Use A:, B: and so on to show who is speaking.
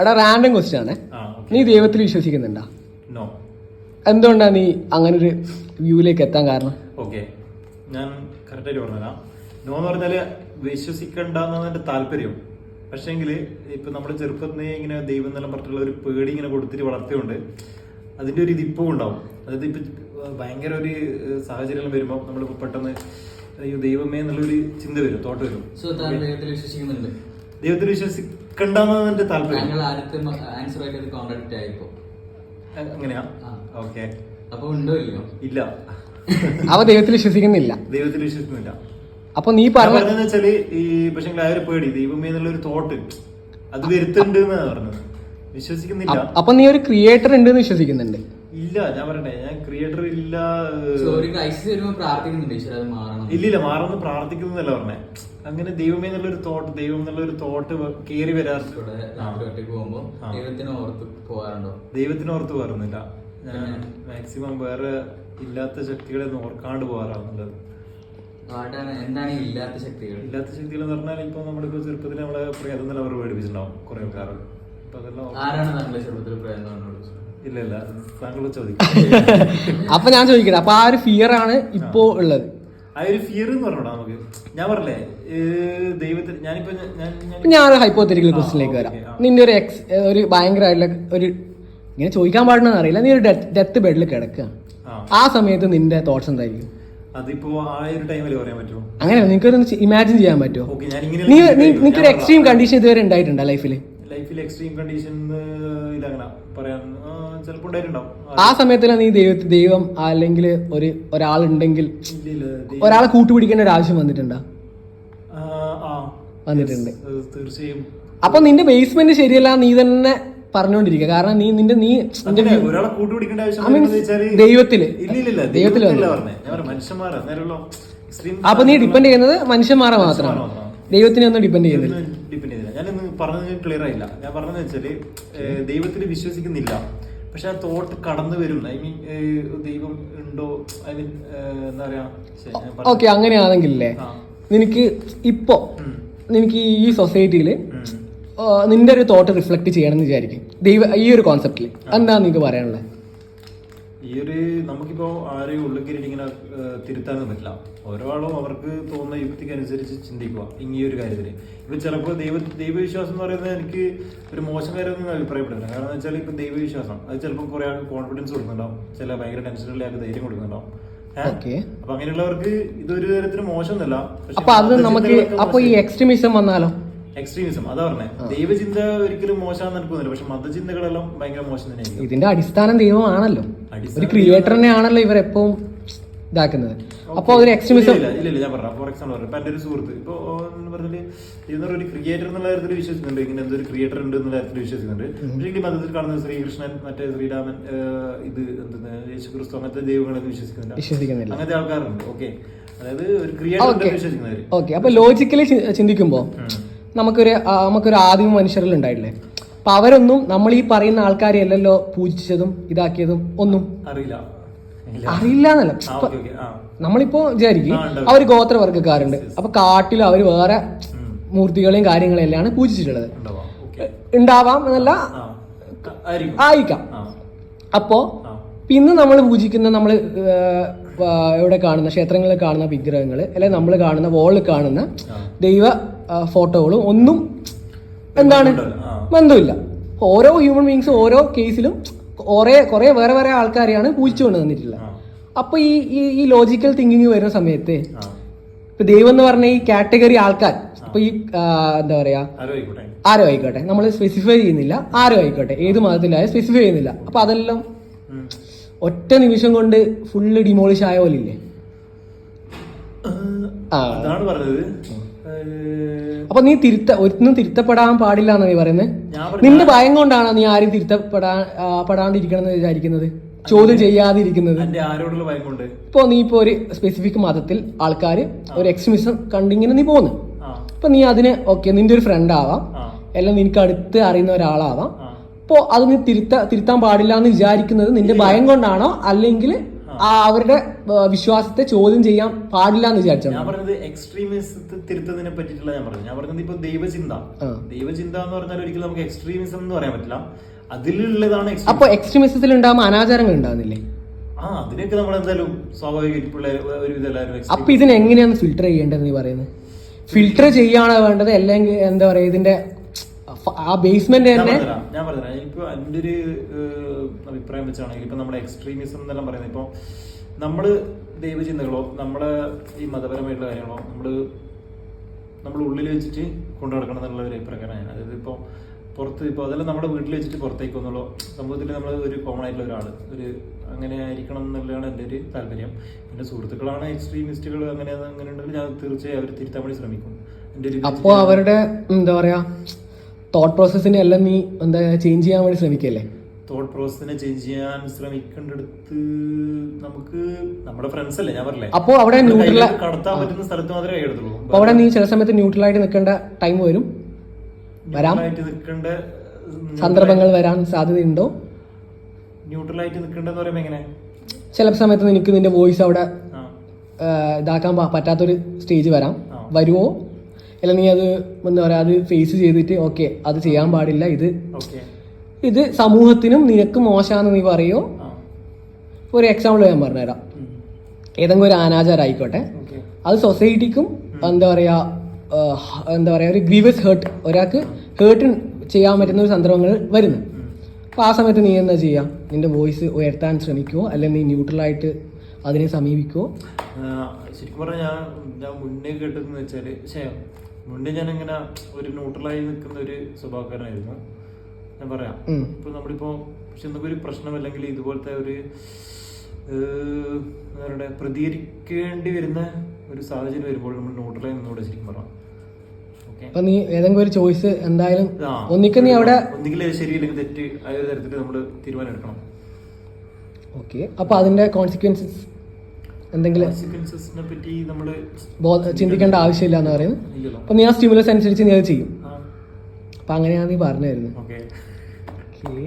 A: എടാ random question ആണ്. നീ ദൈവത്തിൽ വിശ്വസിക്കുന്നുണ്ടോ?
B: നോ
A: എന്തുകൊണ്ടാ നീ അങ്ങനെ ഒരു വ്യൂവിലേക്ക് എത്താൻ കാരണം?
B: ഓക്കെ ഞാൻ കറക്റ്റായിട്ട് പറഞ്ഞുതരാം. നോ എന്ന് പറഞ്ഞാൽ വിശ്വസിക്കണ്ടെന്നാണ് എന്റെ താല്പര്യം. പക്ഷേങ്കിൽ ഇപ്പൊ നമ്മുടെ ചെറുപ്പത്തിൽ ഇങ്ങനെ ദൈവം എന്നെല്ലാം പറഞ്ഞിട്ടുള്ള ഒരു പേടി ഇങ്ങനെ കൊടുത്തിട്ട് വളർത്തിയോണ്ട് അതിന്റെ ഒരു ഇത് ഇപ്പോൾ ഉണ്ടാവും. അതായത് ഇപ്പൊ ഭയങ്കര ഒരു സാഹചര്യം വരുമ്പോൾ നമ്മൾ പെട്ടെന്ന് അയ്യോ ദൈവമേ എന്നുള്ളൊരു ചിന്ത വരും തോട്ട് വരും.
C: ദൈവത്തിൽ വിശ്വസിക്കുന്നുണ്ട്.
B: ദൈവത്തിൽ വിശ്വസിക്കണ്ടെന്നാണ് എന്റെ താല്പര്യം.
C: ഞങ്ങൾ ആദ്യത്തെ ആൻസർ ആയിട്ട് അത് കോൺട്രാക്ട് ആയിപ്പോ
B: അങ്ങനെയാ. ഓക്കെ.
C: അപ്പൊ ഉണ്ടോ ഇല്ലയോ?
B: ഇല്ല.
A: അവ ദൈവത്തിൽ വിശ്വസിക്കുന്നില്ല.
B: ദൈവത്തിൽ വിശ്വസിക്കുന്നില്ല.
A: അപ്പൊ നീ
B: ഞാൻ
A: പറഞ്ഞ
B: പറഞ്ഞതെന്ന് വെച്ചാൽ ഈ പക്ഷെ ആ ഒരു പേടി. ദൈവമേ എന്നുള്ള ഒരു തോട്ട്. അത് വരുത്തുണ്ട് എന്നാ പറഞ്ഞത്. വിശ്വസിക്കുന്നില്ല.
A: അപ്പൊ നീ ഒരു ക്രിയേറ്റർ ഉണ്ട് എന്ന് വിശ്വസിക്കുന്നുണ്ട്.
B: ഇല്ല ഞാൻ പറയട്ടെ. ഞാൻ ക്രിയേറ്റർ ഇല്ല
C: ഒരു ക്രൈസിസ് വരുമ്പോൾ പ്രാർത്ഥിക്കുന്നുണ്ട് ഈശ്വര അത് മാറണം.
B: ഇല്ലില്ല മാറുന്ന പ്രാർത്ഥിക്കുന്നല്ല പറഞ്ഞേ. അങ്ങനെ ദൈവമേ എന്നുള്ള ഒരു തോട്ട് ദൈവം എന്നുള്ള ഒരു തോട്ട് കേറി വരാറുണ്ട്
C: ഇവിടെ
B: ആ.
C: രാത്രി പോകുമ്പോ ദൈവത്തിന് ഓർത്ത് പോകാറുണ്ടോ?
B: ദൈവത്തിനെ ഓർത്ത് ഞാൻ മാക്സിമം വേറെ ഇല്ലാത്ത ശക്തികളെ ഒന്നും ഓർക്കാണ്ട് പോകാറാണുള്ളത്
C: എന്താണ് ഇല്ലാത്ത ശക്തികൾ?
B: ഇല്ലാത്ത ശക്തികൾ എന്ന് പറഞ്ഞാൽ ഇപ്പൊ നമ്മുടെ ചെറുപ്പത്തിൽ നമ്മളെ പ്രേതം തന്നെ അവർ പേടിപ്പിച്ചിട്ടുണ്ടാവും കുറെ ആൾക്കാർ
C: ആരാണ് താങ്കളുടെ ചെറുപ്പത്തിൽ പ്രേതം
B: ഇല്ല ഇല്ല താങ്കൾ ചോദിക്കും.
A: അപ്പൊ ഞാൻ ചോദിക്കട്ടെ അപ്പൊ ആ ഒരു ഫിയർ ആണ് ഇപ്പോ ഉള്ളത്.
B: ആ ഒരു ഫിയർ എന്ന് പറഞ്ഞോടാ നമുക്ക്. ഞാൻ പറഞ്ഞില്ലേ ഏഹ് ദൈവത്തിൽ ഞാനിപ്പോ ഞാൻ-
A: ഹൈപ്പോത്തറ്റിക്കൽ ക്വസ്റ്റിലേക്ക് വരാം. നിന്റെ ഒരു എക്സ് ഒരു ഭയങ്കരമായിട്ടുള്ള ഒരു ഇങ്ങനെ ചോദിക്കാൻ പാടുന്ന അറിയില്ല. നീ ഒരു ഡെത്ത് ബെഡിൽ കിടക്കുക.
B: ആ.
A: സമയത്ത് നിന്റെ തോട്ട്സ് എന്തായിരിക്കും?
B: അതിപ്പോ ആ ഒരു ടൈമിൽ പറയാൻ പറ്റുമോ?
A: അങ്ങനെ നിനക്കൊരു ഇമാജിൻ ചെയ്യാൻ പറ്റുമോ? നീ നിനക്കൊരു എക്സ്ട്രീം കണ്ടീഷൻ ഇതുവരെ ഉണ്ടായിട്ടുണ്ടോ ലൈഫിൽ
B: ലൈഫിൽ എക്സ്ട്രീം കണ്ടീഷൻ ഇതങ്ങനെ പറയാൻ ആ, ചിലപ്പോ ഉണ്ടായിട്ടുണ്ടാവും.
A: ആ സമയത്തിലാണ് നീ ദൈവ ദൈവം അല്ലെങ്കിൽ ഒരു ഒരാളുണ്ടെങ്കിൽ ഒരാളെ കൂട്ടുപിടിക്കേണ്ട ഒരു ആവശ്യം വന്നിട്ടുണ്ടോ. വന്നിട്ടുണ്ട്.
B: തീർച്ചയായും.
A: അപ്പൊ നിന്റെ ബേസ്മെന്റ് ശരിയല്ല നീ തന്നെ പറഞ്ഞോണ്ടിരിക്കുക. കാരണം നീ നിന്റെ നീ
B: ഒരാളെ കൂട്ടുപിടിക്കേണ്ട ആവശ്യം ദൈവത്തിൽ. ദൈവത്തിൽ
A: അപ്പൊ നീ ഡിപ്പെൻഡ് ചെയ്യുന്നത് മനുഷ്യന്മാരെ മാത്രമാണ്. ദൈവത്തിനെ ഒന്നും ഡിപ്പെൻഡ് ചെയ്യുന്നില്ല.
B: പറഞ്ഞത് ക്ലിയർ ആയില്ല. ഞാൻ പറഞ്ഞതെന്ന് വെച്ചാൽ ദൈവത്തിൽ വിശ്വസിക്കുന്നില്ല. പക്ഷെ ആ തോട്ട് കടന്നു വരും. ഐ മീൻ ദൈവം ഉണ്ടോ? ഐ മീൻ എന്താ പറയാ?
A: ഓക്കെ അങ്ങനെയാണെങ്കിലേ നിനക്ക് ഇപ്പോ നിനക്ക് ഈ സൊസൈറ്റിയിൽ നിന്റെ ഒരു തോട്ട് റിഫ്ലക്ട് ചെയ്യണം എന്ന് വിചാരിക്കും. ദൈവ ഈ ഒരു കോൺസെപ്റ്റിൽ എന്താ നിനക്ക് പറയാനുള്ളത്
B: ഈ ഒരു നമുക്കിപ്പോ ആരെയും ഉള്ളിൽ കയറിയിട്ട് ഇങ്ങനെ തിരുത്താനൊന്നും പറ്റില്ല. ഓരോ ആളും അവർക്ക് തോന്നുന്ന യുക്തിക്ക് അനുസരിച്ച് ചിന്തിക്കുക ഈ ഒരു കാര്യത്തിൽ ഇപ്പൊ ചിലപ്പോൾ ദൈവ ദൈവവിശ്വാസം എന്ന് പറയുന്നത് എനിക്ക് ഒരു മോശം കാര്യമൊന്നും അഭിപ്രായപ്പെടുന്നില്ല. കാരണം എന്ന് വെച്ചാൽ ഇപ്പൊ ദൈവവിശ്വാസം. അത് ചിലപ്പോൾ കുറെ ആൾക്ക് കോൺഫിഡൻസ് കൊടുക്കുന്നുണ്ടാവും. ചില ഭയങ്കര ടെൻഷനുള്ള ആൾക്ക് ധൈര്യം കൊടുക്കുന്നുണ്ടാവും. അപ്പൊ അങ്ങനെയുള്ളവർക്ക് ഇതൊരു തരത്തിൽ മോശമൊന്നുമല്ല.
A: അപ്പൊ അത് നമുക്ക് അപ്പൊ ഈ എക്സ്ട്രീമിസം വന്നാലോ?
B: എക്സ്ട്രീമിസം അതാ പറഞ്ഞേ. ദൈവചിന്ത ഒരിക്കലും മോശമാണെന്ന് എനിക്ക് പക്ഷെ മതചിന്തകളെല്ലാം ഭയങ്കര മോശം തന്നെയാണ്
A: ഇതിന്റെ അടിസ്ഥാനം ദൈവമാണല്ലോ. ഒരു ക്രിയേറ്റർ ആണല്ലോ ഇവർ എപ്പോഴും ഇതാക്കുന്നത്. അപ്പൊ അതൊരു എക്സ്ട്രീമിസം
B: ഇല്ല ഇല്ല ഞാൻ പറഞ്ഞു ഫോർ എക്സാമ്പിൾ പറഞ്ഞു ഇപ്പൊ എന്റെ ഒരു സുഹൃത്ത്. ഇപ്പൊ പറഞ്ഞാൽ ഇതെന്ന് ഒരു ക്രിയേറ്റർ എന്നുള്ള കാര്യത്തിൽ വിശ്വസിക്കുന്നുണ്ട്. ഇങ്ങനെ എന്തൊരു ക്രിയേറ്റർ ഉണ്ട് എന്നുള്ള കാര്യത്തിൽ വിശ്വസിക്കുന്നുണ്ട്. പക്ഷേ ഈ മതത്തിൽ കാണുന്ന ശ്രീകൃഷ്ണൻ മറ്റേ ശ്രീരാമൻ ഇത് എന്തെന്ന് യേശു ക്രിസ്തു അങ്ങനത്തെ ദൈവങ്ങളൊക്കെ വിശ്വസിക്കുന്നില്ല. അങ്ങനത്തെ ആൾക്കാരുണ്ട്. ഓക്കെ. അതായത് ഒരു ക്രിയേറ്റർ
A: വിശ്വസിക്കുന്നവർ
B: വിശ്വസിക്കുന്നവര്.
A: ഓക്കെ. അപ്പൊ ലോജിക്കലി ചിന്തിക്കുമ്പോൾ നമുക്കൊരു നമുക്കൊരു ആദിമ മനുഷ്യരിൽ ഉണ്ടായിട്ടില്ലേ? അപ്പൊ അവരൊന്നും നമ്മൾ ഈ പറയുന്ന ആൾക്കാരെ അല്ലല്ലോ പൂജിച്ചതും ഇതാക്കിയതും ഒന്നും
B: അറിയില്ല.
A: അറിയില്ല എന്നല്ല നമ്മളിപ്പോ വിചാരിക്കും. അവർ ഗോത്രവർഗക്കാരുണ്ട്. അപ്പൊ കാട്ടിൽ അവർ വേറെ മൂർത്തികളെയും കാര്യങ്ങളെല്ലാം പൂജിച്ചിട്ടുള്ളത്.
B: ഉണ്ടാവാം.
A: എന്നല്ല
B: ആയിക്കാം ആയിരിക്കും.
A: അപ്പോ പിന്നെ നമ്മൾ പൂജിക്കുന്ന നമ്മൾ ഇവിടെ കാണുന്ന ക്ഷേത്രങ്ങളിൽ കാണുന്ന വിഗ്രഹങ്ങൾ അല്ലെങ്കിൽ നമ്മൾ കാണുന്ന വോളിൽ കാണുന്ന ദൈവ ഫോട്ടോകളും ഒന്നും എന്താണ്?
B: ബന്ധമില്ല.
A: ഓരോ ഹ്യൂമൻ ബീങ്സും ഓരോ കേസിലും ഓരോ കുറെ വേറെ വേറെ ആൾക്കാരെയാണ് പൂജിച്ചു കൊണ്ട്
B: തന്നിട്ടുള്ളത്
A: അപ്പൊ ഈ ഈ- ലോജിക്കൽ തിങ്കിങ് വരുന്ന സമയത്ത് ഇപ്പൊ ദൈവം എന്ന് പറഞ്ഞ ഈ കാറ്റഗറി ആൾക്കാർ ഇപ്പൊ ഈ എന്താ പറയാ?
B: ആരോ ആയിക്കോട്ടെ.
A: നമ്മൾ സ്പെസിഫൈ ചെയ്യുന്നില്ല. ആരോ ആയിക്കോട്ടെ. ഏത് മതത്തിലായാലും സ്പെസിഫൈ ചെയ്യുന്നില്ല. അപ്പൊ അതെല്ലാം ഒറ്റ നിമിഷം കൊണ്ട് ഫുള്ള് ഡിമോളിഷ് ആയ പോലെ ഇല്ലേ.
B: അതാണ് പറഞ്ഞത്.
A: അപ്പൊ നീ തിരുത്ത ഒന്നും തിരുത്തപ്പെടാൻ പാടില്ല എന്നാ നീ പറയുന്നത് നിന്റെ ഭയം കൊണ്ടാണ് നീ ആരും തിരുത്തപ്പെടാ പെടാണ്ടിരിക്കണം എന്ന് വിചാരിക്കുന്നത്? ചോദ്യം ചെയ്യാതിരിക്കുന്നത്? ഇപ്പൊ നീ ഇപ്പൊ ഒരു സ്പെസിഫിക് മതത്തിൽ ആൾക്കാർ ഒരു എക്സ്ട്രീമിസം കണ്ടിങ്ങനെ നീ പോകുന്നു അപ്പൊ നീ അതിന് ഓക്കെ നിന്റെ ഒരു ഫ്രണ്ട് ആവാം. എല്ലാം നിനക്ക് അടുത്ത് അറിയുന്ന ഒരാളാവാം. അപ്പോ അത് നീ തിരുത്ത തിരുത്താൻ പാടില്ല എന്ന് വിചാരിക്കുന്നത് നിന്റെ ഭയം കൊണ്ടാണോ? അല്ലെങ്കിൽ
B: ആ
A: അവരുടെ വിശ്വാസത്തെ ചോദ്യം ചെയ്യാൻ പാടില്ല എന്ന്
B: വിചാരിച്ചു
A: ഞാൻ
B: പറഞ്ഞത് എക്സ്ട്രീമിസത്തെ തിരുത്തതിനെ പറ്റിയിട്ടുള്ള ഞാൻ പറഞ്ഞത്. ഞാൻ പറഞ്ഞത് ഇപ്പൊ ദൈവചിന്ത. ദൈവചിന്ത എന്ന് പറഞ്ഞാൽ ഒരിക്കലും നമുക്ക് എക്സ്ട്രീമിസം എന്ന് പറയാൻ പറ്റില്ല. അതിലുള്ളതാണ്
A: അപ്പൊ എക്സ്ട്രീമിസത്തിൽ ഉണ്ടാകുമ്പോൾ അനാചാരങ്ങൾ ഉണ്ടാകുന്നില്ലേ?
B: ആ അതിനൊക്കെ നമ്മൾ എന്തായാലും സ്വാഭാവിക
A: അപ്പൊ ഇതിനെങ്ങനെയാണ് ഫിൽട്ടർ ചെയ്യേണ്ടത് നീ പറയുന്നത്? ഫിൽട്ടർ ചെയ്യാണ് വേണ്ടത് അല്ലെങ്കിൽ എന്താ പറയാ ഇതിന്റെ ആ ബേസ്മെന്റ് തന്നെ?
B: ഞാൻ പറഞ്ഞുതരാം ഇപ്പൊ എന്റെ ഒരു അഭിപ്രായം വെച്ചാണെങ്കിൽ ഇപ്പൊ നമ്മുടെ എക്സ്ട്രീമിസം എന്നെല്ലാം പറയുന്നത് ഇപ്പൊ നമ്മൾ ദൈവചിന്തകളോ നമ്മളെ ഈ മതപരമായിട്ടുള്ള കാര്യങ്ങളോ നമ്മൾ നമ്മൾ ഉള്ളിൽ വെച്ചിട്ട് കൊണ്ടു നടക്കണം എന്നുള്ള ഒരു അഭിപ്രായമാണ് അതായത് ഇപ്പോൾ പുറത്ത് ഇപ്പോൾ അതെല്ലാം നമ്മുടെ വീട്ടിൽ വെച്ചിട്ട് പുറത്തേക്ക് വന്നുള്ളൂ സമൂഹത്തിൽ നമ്മൾ ഒരു കോമൺ ആയിട്ടുള്ള ഒരാൾ ഒരു അങ്ങനെ ആയിരിക്കണം എന്നുള്ളതാണ് എന്റെ ഒരു താല്പര്യം. പിന്നെ സുഹൃത്തുക്കളാണ് എക്സ്ട്രീമിസ്റ്റുകൾ അങ്ങനെ അങ്ങനെ ഉണ്ടെങ്കിൽ ഞാൻ തീർച്ചയായും അവർ തിരുത്താൻ വേണ്ടി ശ്രമിക്കും. എന്റെ ഒരു
A: അപ്പോ അവരുടെ എന്താ പറയാ തോട്ട് പ്രോസസ്സിനെ എല്ലാം നീ എന്താ ചേഞ്ച് ചെയ്യാൻ വേണ്ടി ശ്രമിക്കല്ലേ?
B: തോട്ട് പ്രോസസ്സിനെ ചേഞ്ച് ചെയ്യാൻ ശ്രമിക്കേണ്ടടുത്ത് നമുക്ക് നമ്മുടെ ഫ്രണ്ട്സ് അല്ലേ ഞാൻ പറഞ്ഞില്ലേ?
A: അപ്പോ അവിടെ
B: ന്യൂട്രൽ കടത്താൻ പറ്റുന്ന സ്ഥലത്ത് മാത്രമേ കൈയെടുത്തുള്ളൂ
A: അപ്പൊ അവിടെ നീ ചില സമയത്ത് ന്യൂട്രൽ ആയിട്ട് നിൽക്കേണ്ട ടൈം വരും. വരാം.
B: നിൽക്കേണ്ട
A: സന്ദർഭങ്ങൾ വരാൻ സാധ്യതയുണ്ടോ?
B: ന്യൂട്രലായിട്ട് നിൽക്കേണ്ടെന്ന് പറയുമ്പോ എങ്ങനെ?
A: ചില സമയത്ത് നിനക്ക് നിന്റെ വോയിസ് അവിടെ ഇതാക്കാൻ പറ്റാത്തൊരു സ്റ്റേജ് വരാം. വരുമോ അല്ല നീ അത് എന്താ പറയാ അത് ഫേസ് ചെയ്തിട്ട് ഓക്കെ അത് ചെയ്യാൻ പാടില്ല ഇത്. ഇത് സമൂഹത്തിനും നിനക്ക് മോശമാണെന്ന് നീ പറയോ. ഒരു എക്സാമ്പിൾ ഞാൻ പറഞ്ഞുതരാം. ഏതെങ്കിലും ഒരു അനാചാരം ആയിക്കോട്ടെ അത് സൊസൈറ്റിക്കും എന്താ പറയാ എന്താ പറയാ ഒരു ഗ്രീവസ് ഹേർട്ട് ഒരാൾക്ക് ഹേർട്ട് ചെയ്യാൻ പറ്റുന്ന ഒരു സന്ദർഭങ്ങൾ വരുന്നു. അപ്പോൾ ആ സമയത്ത് നീ എന്താ ചെയ്യാ? നിന്റെ വോയിസ് ഉയർത്താൻ ശ്രമിക്കുമോ അല്ലെങ്കിൽ നീ ന്യൂട്രലായിട്ട് അതിനെ സമീപിക്കുമോ
B: ശരിക്കും പറഞ്ഞാൽ ഞാൻ മുന്നേ കേട്ടതെന്ന് വെച്ചാൽ മുന്നേ ഞാൻ ഇങ്ങനെ ഒരു ന്യൂട്രലായി നിൽക്കുന്ന ഒരു സ്വഭാവക്കാരനായിരുന്നു. ഞാൻ പറയാം. ഇപ്പൊ നമ്മളിപ്പോ പക്ഷെ എന്തൊക്കെ ഒരു പ്രശ്നം അല്ലെങ്കിൽ ഇതുപോലത്തെ ഒരു അവരുടെ പ്രതികരിക്കേണ്ടി വരുന്ന ഒരു സാഹചര്യം വരുമ്പോൾ നമ്മൾ ന്യൂട്രലായി നിന്നോട് ശരിക്കും പറയാം
A: അപ്പൊ നീ ഏതെങ്കിലും ഒരു ചോയ്സ് എന്തായാലും ഒന്നിക്കൽ നീ അവിടെ
B: ഒന്നുകിൽ അത് ശരി അല്ലെങ്കിൽ തെറ്റ് ആ ഒരു തരത്തിൽ നമ്മൾ തീരുമാനം എടുക്കണം.
A: ഓക്കെ. അപ്പൊ അതിന്റെ കോൺസിക്വൻസസ് എന്തെങ്കിലും ചിന്തിക്കേണ്ട ആവശ്യമില്ല എന്ന് പറയുന്നത് അപ്പൊ നീ ആ സ്റ്റിമുലസ് അനുസരിച്ച് നീ അത് ചെയ്യും. അപ്പൊ അങ്ങനെയാണ് നീ പറഞ്ഞു തരുന്നത്
B: ഓക്കെ.
A: ഓക്കെ